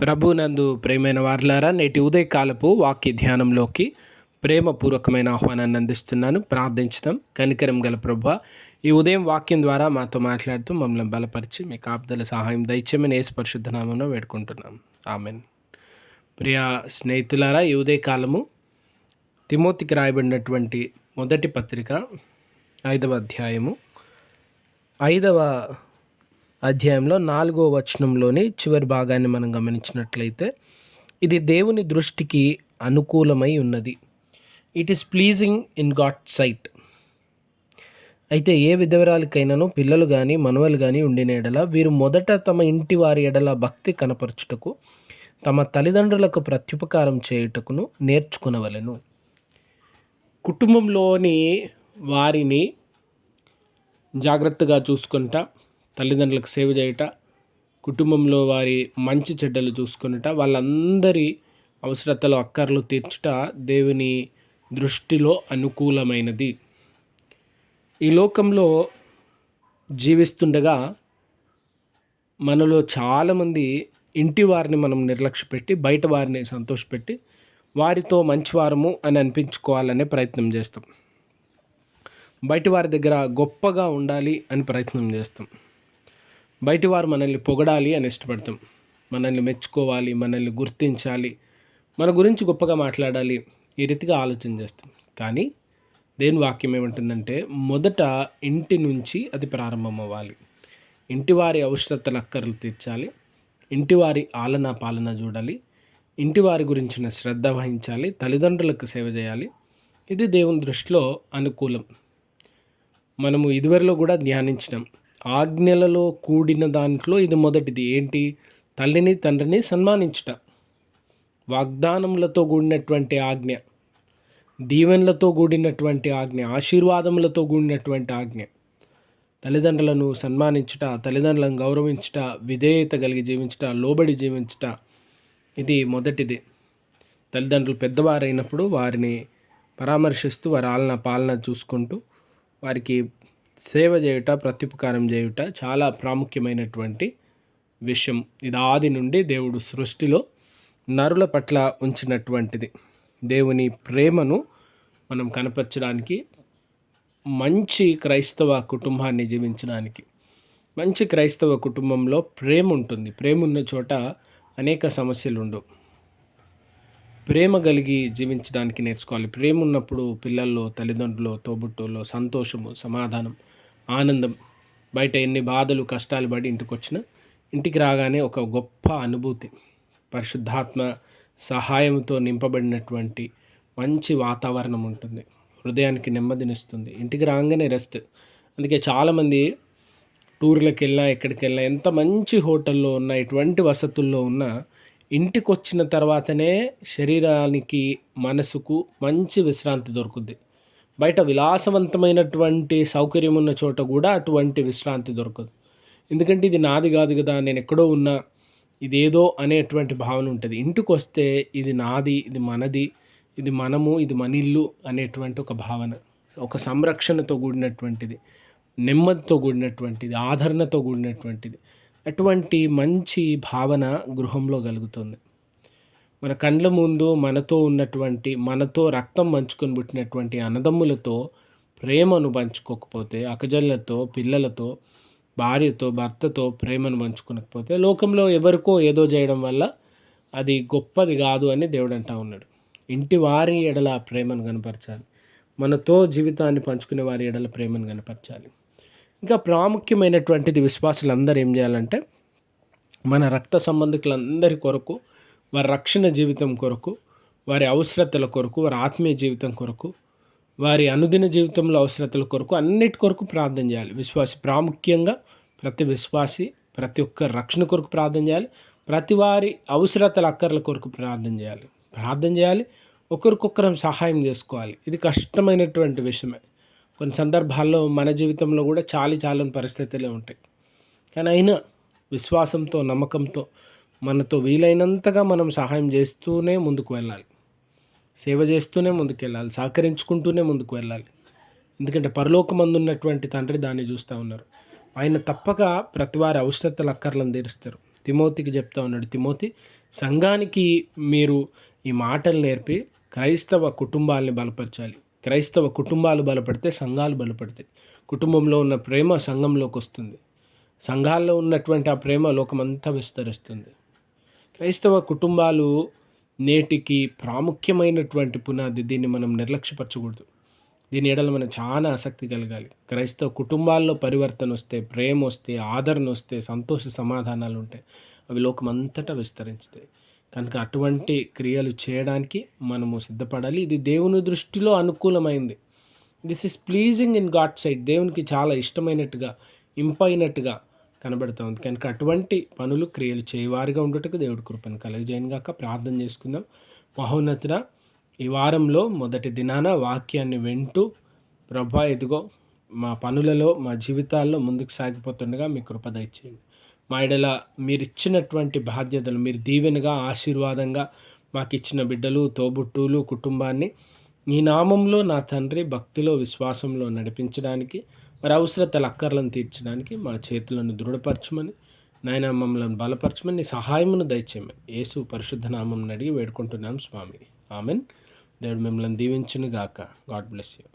ప్రభునందు ప్రేమైన వార్లారా నేటి ఉదయకాలపు వాక్య ధ్యానంలోకి ప్రేమపూర్వకమైన ఆహ్వానాన్ని అందిస్తున్నాను. ప్రార్థించడం కనికరం గల ప్రభు ఈ ఉదయం వాక్యం ద్వారా మాతో మాట్లాడుతూ మమ్మల్ని బలపరిచి మీ కాపుదల సహాయం దయచేమని ఏ పరిశుద్ధనామంలో వేడుకుంటున్నాం. ఆమెన్. ప్రియ స్నేహితులారా ఈ ఉదయకాలము తిమోతికి రాయబడినటువంటి మొదటి పత్రిక ఐదవ అధ్యాయము ఐదవ అధ్యాయంలో నాలుగో వచనంలోని చివరి భాగాన్ని మనం గమనించినట్లయితే ఇది దేవుని దృష్టికి అనుకూలమై ఉన్నది. It is pleasing in God sight అయితే ఏ విధవరాలకైనాను పిల్లలు కానీ మనవలు కానీ ఉండిన ఎడల వీరు మొదట తమ ఇంటి వారి ఎడల భక్తి కనపరచుటకు తమ తల్లిదండ్రులకు ప్రత్యుపకారం చేయుటకును నేర్చుకునవలను. కుటుంబంలోని వారిని జాగ్రత్తగా చూసుకుంటా తల్లిదండ్రులకు సేవ చేయుట కుటుంబంలో వారి మంచి చెడ్డలు చూసుకునుట వాళ్ళందరి అవసరతలు అక్కర్లు తీర్చుట దేవుని దృష్టిలో అనుకూలమైనది. ఈ లోకంలో జీవిస్తుండగా మనలో చాలామంది ఇంటి వారిని మనం నిర్లక్ష్యపెట్టి బయట వారిని సంతోషపెట్టి వారితో మంచివారము అని అనిపించుకోవాలనే ప్రయత్నం చేస్తాం. బయట వారి దగ్గర గొప్పగా ఉండాలి అని ప్రయత్నం చేస్తాం. బయటి వారు మనల్ని పొగడాలి అని ఇష్టపడతాం. మనల్ని మెచ్చుకోవాలి మనల్ని గుర్తించాలి మన గురించి గొప్పగా మాట్లాడాలి ఈ రీతిగా ఆలోచన చేస్తాం. కానీ దేని వాక్యం ఏమంటుందంటే మొదట ఇంటి నుంచి అది ప్రారంభం అవ్వాలి ఇంటి వారి అవసరతల అక్కర్లు తీర్చాలి. ఇంటి వారి ఆలన పాలన చూడాలి. ఇంటి వారి గురించిన శ్రద్ధ వహించాలి. తల్లిదండ్రులకు సేవ చేయాలి. ఇది దేవుని దృష్టిలో అనుకూలం. మనము ఇదివరలో కూడా ధ్యానించినాం. ఆజ్ఞలలో కూడిన దాంట్లో ఇది మొదటిది. ఏంటి? తల్లిని తండ్రిని సన్మానించుట. వాగ్దానములతో కూడినటువంటి ఆజ్ఞ. దీవెనలతో కూడినటువంటి ఆజ్ఞ. ఆశీర్వాదములతో కూడినటువంటి ఆజ్ఞ. తల్లిదండ్రులను సన్మానించుట తల్లిదండ్రులను గౌరవించుట విధేయత కలిగి జీవించుట లోబడి జీవించుట ఇది మొదటిది. తల్లిదండ్రులు పెద్దవారైనప్పుడు వారిని పరామర్శిస్తూ వారి ఆలన పాలన చూసుకుంటూ వారికి సేవ చేయుట ప్రత్యుపకారం చేయుట చాలా ప్రాముఖ్యమైనటువంటి విషయం. ఇది ఆది నుండి దేవుడు సృష్టిలో నరుల పట్ల ఉంచినటువంటిది. దేవుని ప్రేమను మనం కనపరచడానికి మంచి క్రైస్తవ కుటుంబాన్ని జీవించడానికి మంచి క్రైస్తవ కుటుంబంలో ప్రేమ ఉంటుంది. ప్రేమ ఉన్న చోట అనేక సమస్యలు ఉండవు ప్రేమ కలిగి జీవించడానికి నేర్చుకోవాలి. ప్రేమ ఉన్నప్పుడు పిల్లల్లో తల్లిదండ్రులు తోబుట్టులో సంతోషము సమాధానం ఆనందం. బయట ఎన్ని బాధలు కష్టాలు పడి ఇంటికి వచ్చిన ఇంటికి రాగానే ఒక గొప్ప అనుభూతి. పరిశుద్ధాత్మ సహాయంతో నింపబడినటువంటి మంచి వాతావరణం ఉంటుంది. హృదయానికి నెమ్మదినిస్తుంది. ఇంటికి రాగానే రెస్ట్. అందుకే చాలామంది టూర్లకు వెళ్ళినా ఎక్కడికి వెళ్ళినా ఎంత మంచి హోటల్లో ఉన్న ఎటువంటి వసతుల్లో ఉన్నా ఇంటికి వచ్చిన తర్వాతనే శరీరానికి మనసుకు మంచి విశ్రాంతి దొరుకుద్ది. బయట విలాసవంతమైనటువంటి సౌకర్యం ఉన్న చోట కూడా అటువంటి విశ్రాంతి దొరకదు. ఎందుకంటే ఇది నాది కాదు కదా నేను ఎక్కడో ఉన్నా ఇదేదో అనేటువంటి భావన ఉంటుంది. ఇంటికి వస్తే ఇది నాది ఇది మనది ఇది మనము ఇది మనిల్లు అనేటువంటి ఒక భావన. ఒక సంరక్షణతో కూడినటువంటిది నెమ్మదితో కూడినటువంటిది ఆదరణతో కూడినటువంటిది అటువంటి మంచి భావన గృహంలో కలుగుతుంది. మన కండ్ల ముందు మనతో ఉన్నటువంటి మనతో రక్తం పంచుకొని పుట్టినటువంటి అన్నదమ్ములతో ప్రేమను పంచుకోకపోతే అకజల్లతో పిల్లలతో భార్యతో భర్తతో ప్రేమను పంచుకోకపోతే లోకంలో ఎవరికో ఏదో చేయడం వల్ల అది గొప్పది కాదు అని దేవుడు అంటా ఉన్నాడు. ఇంటి వారి ఎడల ప్రేమను కనపరచాలి. మనతో జీవితాన్ని పంచుకునే వారి ఎడల ప్రేమను కనపరచాలి. ఇంకా ప్రాముఖ్యమైనటువంటిది విశ్వాసులు అందరూ ఏం చేయాలంటే మన రక్త సంబంధికులందరి కొరకు వారి రక్షణ జీవితం కొరకు వారి అవసరతల కొరకు వారి ఆత్మీయ జీవితం కొరకు వారి అనుదిన జీవితంలో అవసరతల కొరకు అన్నిటి కొరకు ప్రార్థన చేయాలి. విశ్వాసి ప్రాముఖ్యంగా ప్రతి విశ్వాసి ప్రతి ఒక్క రక్షణ కొరకు ప్రార్థన చేయాలి. ప్రతి వారి అవసరతల అక్కర్ల కొరకు ప్రార్థన చేయాలి. ప్రార్థన చేయాలి. ఒకరికొకరం సహాయం చేసుకోవాలి. ఇది కష్టమైనటువంటి విషయమే. కొన్ని సందర్భాల్లో మన జీవితంలో కూడా చాలి చాలని పరిస్థితులే ఉంటాయి. కానీ అయినా విశ్వాసంతో నమ్మకంతో మనతో వీలైనంతగా మనం సహాయం చేస్తూనే ముందుకు వెళ్ళాలి. సేవ చేస్తూనే ముందుకు వెళ్ళాలి సహకరించుకుంటూనే ముందుకు వెళ్ళాలి. ఎందుకంటే పరలోకమందు ఉన్నటువంటి తండ్రి దాన్ని చూస్తూ ఉన్నారు. ఆయన తప్పక ప్రతి వారి అవసరతలు అక్కర్లను తీరుస్తారు. తిమోతికి చెప్తా ఉన్నాడు తిమోతి సంఘానికి మీరు ఈ మాటలు నేర్పి క్రైస్తవ కుటుంబాలని బలపరచాలి. క్రైస్తవ కుటుంబాలు బలపడితే సంఘాలు బలపడతాయి. కుటుంబంలో ఉన్న ప్రేమ సంఘంలోకి వస్తుంది. సంఘాల్లో ఉన్నటువంటి ఆ ప్రేమ లోకమంతా విస్తరిస్తుంది. క్రైస్తవ కుటుంబాలు నేటికి ప్రాముఖ్యమైనటువంటి పునాది. దీన్ని మనం నిర్లక్ష్యపరచకూడదు. దీని ఎడల మనం చాలా ఆసక్తి కలగాలి. క్రైస్తవ కుటుంబాల్లో పరివర్తన వస్తే ప్రేమ వస్తే ఆదరణ వస్తే సంతోష సమాధానాలు ఉంటాయి. అవి లోకమంతటా విస్తరించుతాయి కనుక అటువంటి క్రియలు చేయడానికి మనము సిద్ధపడాలి. ఇది దేవుని దృష్టిలో అనుకూలమైంది. This is pleasing in God side దేవునికి చాలా ఇష్టమైనట్టుగా ఇంపైనట్టుగా కనబడుతోంది కనుక అటువంటి పనులు క్రియలు చేయవారిగా ఉండటకు దేవుడు కృపను కలగజేయను గాక. ప్రార్థన చేసుకుందాం. మహోన్నతుడ ఈ వారంలో మొదటి దినాన వాక్యాన్ని వింటూ ప్రభా ఎదుగో మా పనులలో మా జీవితాల్లో ముందుకు సాగిపోతుండగా మీ కృప దయచేయండి. మా ఎడల మీరు ఇచ్చినటువంటి బాధ్యతలు మీరు దీవెనగా ఆశీర్వాదంగా మాకు ఇచ్చిన బిడ్డలు తోబుట్టులు కుటుంబాన్ని నీ నామంలో నా తండ్రి భక్తిలో విశ్వాసంలో నడిపించడానికి మరి అవసరతల అక్కర్లను తీర్చడానికి మా చేతులను దృఢపరచమని నాయన మమ్మల్ని బలపరచమని సహాయమును దయచేయమని యేసు పరిశుద్ధ నామం అడిగి వేడుకుంటున్నాం స్వామి. ఆమెన్. దేవుడు మిమ్మల్ని దీవించును గాక గాడ్ బ్లెస్ యూ.